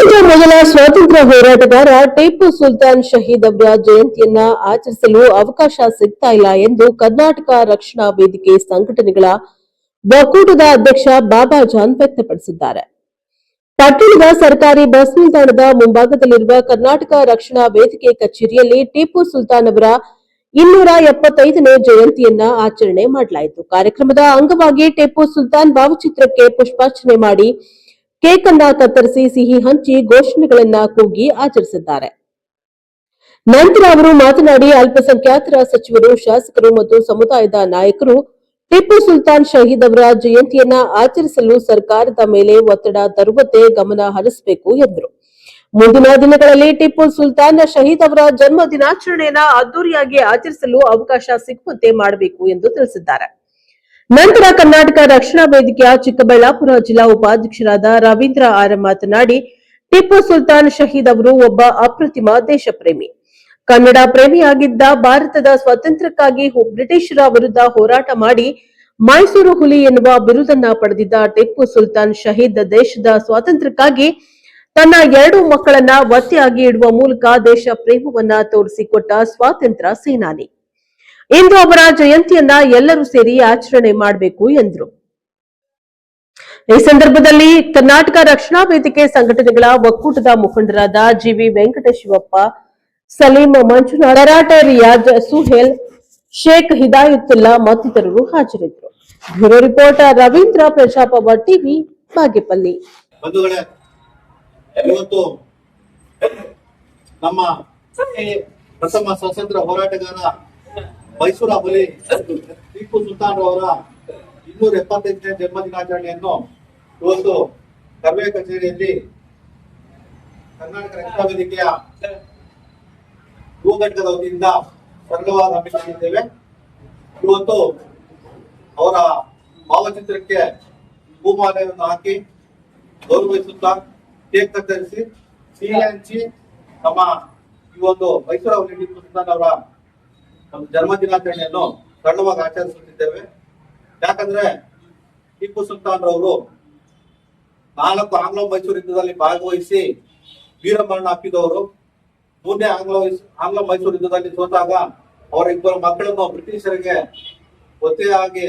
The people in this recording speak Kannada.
ದೇಶದ ಮೊದಲ ಸ್ವಾತಂತ್ರ್ಯ ಹೋರಾಟಗಾರ ಟಿಪ್ಪು ಸುಲ್ತಾನ್ ಶಹೀದ್ ಅವರ ಜಯಂತಿಯನ್ನ ಆಚರಿಸಲು ಅವಕಾಶ ಸಿಗ್ತಾ ಇಲ್ಲ ಎಂದು ಕರ್ನಾಟಕ ರಕ್ಷಣಾ ವೇದಿಕೆ ಸಂಘಟನೆಗಳ ಒಕ್ಕೂಟದ ಅಧ್ಯಕ್ಷ ಬಾಬಾ ಜಾನ್ ವ್ಯಕ್ತಪಡಿಸಿದ್ದಾರೆ. ಪಟ್ಟಣದ ಸರ್ಕಾರಿ ಬಸ್ ನಿಲ್ದಾಣದ ಮುಂಭಾಗದಲ್ಲಿರುವ ಕರ್ನಾಟಕ ರಕ್ಷಣಾ ವೇದಿಕೆ ಕಚೇರಿಯಲ್ಲಿ ಟಿಪ್ಪು ಸುಲ್ತಾನ್ ಅವರ ಇನ್ನೂರ ಎಪ್ಪತ್ತೈದನೇ ಜಯಂತಿಯನ್ನ ಆಚರಣೆ ಮಾಡಲಾಯಿತು. ಕಾರ್ಯಕ್ರಮದ ಅಂಗವಾಗಿ ಟಿಪ್ಪು ಸುಲ್ತಾನ್ ಭಾವಚಿತ್ರಕ್ಕೆ ಪುಷ್ಪಾರ್ಚನೆ ಮಾಡಿ ಕೇಕ್ ಅನ್ನ ಕತ್ತರಿಸಿ ಸಿಹಿ ಹಂಚಿ ಘೋಷಣೆಗಳನ್ನ ಕೂಗಿ ಆಚರಿಸಿದ್ದಾರೆ. ನಂತರ ಅವರು ಮಾತನಾಡಿ ಅಲ್ಪಸಂಖ್ಯಾತರ ಸಚಿವರು, ಶಾಸಕರು ಮತ್ತು ಸಮುದಾಯದ ನಾಯಕರು ಟಿಪ್ಪು ಸುಲ್ತಾನ್ ಶಹೀದ್ ಅವರ ಜಯಂತಿಯನ್ನ ಆಚರಿಸಲು ಸರ್ಕಾರದ ಮೇಲೆ ಒತ್ತಡ ತರುವಂತೆ ಗಮನ ಹರಿಸಬೇಕು ಎಂದರು. ಮುಂದಿನ ದಿನಗಳಲ್ಲಿ ಟಿಪ್ಪು ಸುಲ್ತಾನ್ ಶಹೀದ್ ಅವರ ಜನ್ಮ ದಿನಾಚರಣೆಯನ್ನ ಅದ್ದೂರಿಯಾಗಿ ಆಚರಿಸಲು ಅವಕಾಶ ಸಿಗುವಂತೆ ಮಾಡಬೇಕು ಎಂದು ತಿಳಿಸಿದ್ದಾರೆ. ನಂತರ ಕರ್ನಾಟಕ ರಕ್ಷಣಾ ವೇದಿಕೆಯ ಚಿಕ್ಕಬಳ್ಳಾಪುರ ಜಿಲ್ಲಾ ಉಪಾಧ್ಯಕ್ಷರಾದ ರವೀಂದ್ರ ಆರ್ ಮಾತನಾಡಿ, ಟಿಪ್ಪು ಸುಲ್ತಾನ್ ಶಹೀದ್ ಅವರು ಒಬ್ಬ ಅಪ್ರತಿಮ ದೇಶಪ್ರೇಮಿ. ಕನ್ನಡ ಪ್ರೇಮಿಯಾಗಿದ್ದ ಭಾರತದ ಸ್ವಾತಂತ್ರ್ಯಕ್ಕಾಗಿ ಬ್ರಿಟಿಷರ ವಿರುದ್ಧ ಹೋರಾಟ ಮಾಡಿ ಮೈಸೂರು ಹುಲಿ ಎನ್ನುವ ಬಿರುದನ್ನ ಪಡೆದಿದ್ದ ಟಿಪ್ಪು ಸುಲ್ತಾನ್ ಶಹೀದ್ ದೇಶದ ಸ್ವಾತಂತ್ರ್ಯಕ್ಕಾಗಿ ತನ್ನ ಎರಡು ಮಕ್ಕಳನ್ನ ಒತ್ತೆಯಾಗಿ ಇಡುವ ಮೂಲಕ ದೇಶ ಪ್ರೇಮವನ್ನ ತೋರಿಸಿಕೊಟ್ಟ ಸ್ವಾತಂತ್ರ್ಯ ಸೇನಾನಿ. ಇಂದು ಅವರ ಜಯಂತಿಯನ್ನ ಎಲ್ಲರೂ ಸೇರಿ ಆಚರಣೆ ಮಾಡಬೇಕು ಎಂದರು. ಈ ಸಂದರ್ಭದಲ್ಲಿ ಕರ್ನಾಟಕ ರಕ್ಷಣಾ ವೇದಿಕೆ ಸಂಘಟನೆಗಳ ಒಕ್ಕೂಟದ ಮುಖಂಡರಾದ ಜಿವಿ ವೆಂಕಟಶಿವಪ್ಪ, ಸಲೀಂ ಮಂಜುನಾಥ್ ಕರಾಟ ರಿಯಾಜ್, ಸುಹೇಲ್, ಶೇಖ್ ಹಿದಾಯುತ್ತುಲ್ಲಾ ಮತ್ತಿತರರು ಹಾಜರಿದ್ದರು. Bureau report, Ravindra ಪ್ರಜಾಪವ TV, Bagepalli. ಪ್ರಥಮ ಸ್ವಾತಂತ್ರ್ಯ ಹೋರಾಟಗಾರ ಮೈಸೂರ ಬಲಿ ಟಿಪ್ಪು ಸುಲ್ತಾನ್ ಅವರ ಇನ್ನೂರ ಎಪ್ಪತ್ತೈದನೇ ಜನ್ಮ ದಿನಾಚರಣೆಯನ್ನು ಇವತ್ತು ಕರ್ವೆ ಕಚೇರಿಯಲ್ಲಿ ಕರ್ನಾಟಕ ರಕ್ಷಣಾ ವೇದಿಕೆಯ ಯುವ ವತಿಯಿಂದ ಹಮ್ಮಿಕೊಂಡಿದ್ದೇವೆ ಇವತ್ತು ಅವರ ಭಾವಚಿತ್ರಕ್ಕೆ ಭೂಮಾಲೆಯನ್ನು ಹಾಕಿ ಗೌರವಿಸುತ್ತಾ ಕೇಕ್ ಕತ್ತರಿಸಿ, ಸಿಹಿ ಹಂಚಿ ನಮ್ಮ ಈ ಒಂದು ಮೈಸೂರು ಅವರ ಒಂದು ಜನ್ಮ ದಿನಾಚರಣೆಯನ್ನು ಸಣ್ಣವಾಗಿ ಆಚರಿಸುತ್ತಿದ್ದೇವೆ. ಯಾಕಂದ್ರೆ ಟಿಪ್ಪು ಸುಲ್ತಾನ್ ರವರು ನಾಲ್ಕು ಆಂಗ್ಲೋ ಮೈಸೂರು ಯುದ್ಧದಲ್ಲಿ ಭಾಗವಹಿಸಿ ವೀರಮರಣ ಹಾಕಿದವರು ಮೂರನೇ ಆಂಗ್ಲೋ ಆಂಗ್ಲ ಮೈಸೂರು ಯುದ್ಧದಲ್ಲಿ ಸೋತಾಗ ಅವರ ಇಬ್ಬರು ಮಕ್ಕಳನ್ನು ಬ್ರಿಟಿಷರಿಗೆ ಒತ್ತೆಯಾಗಿ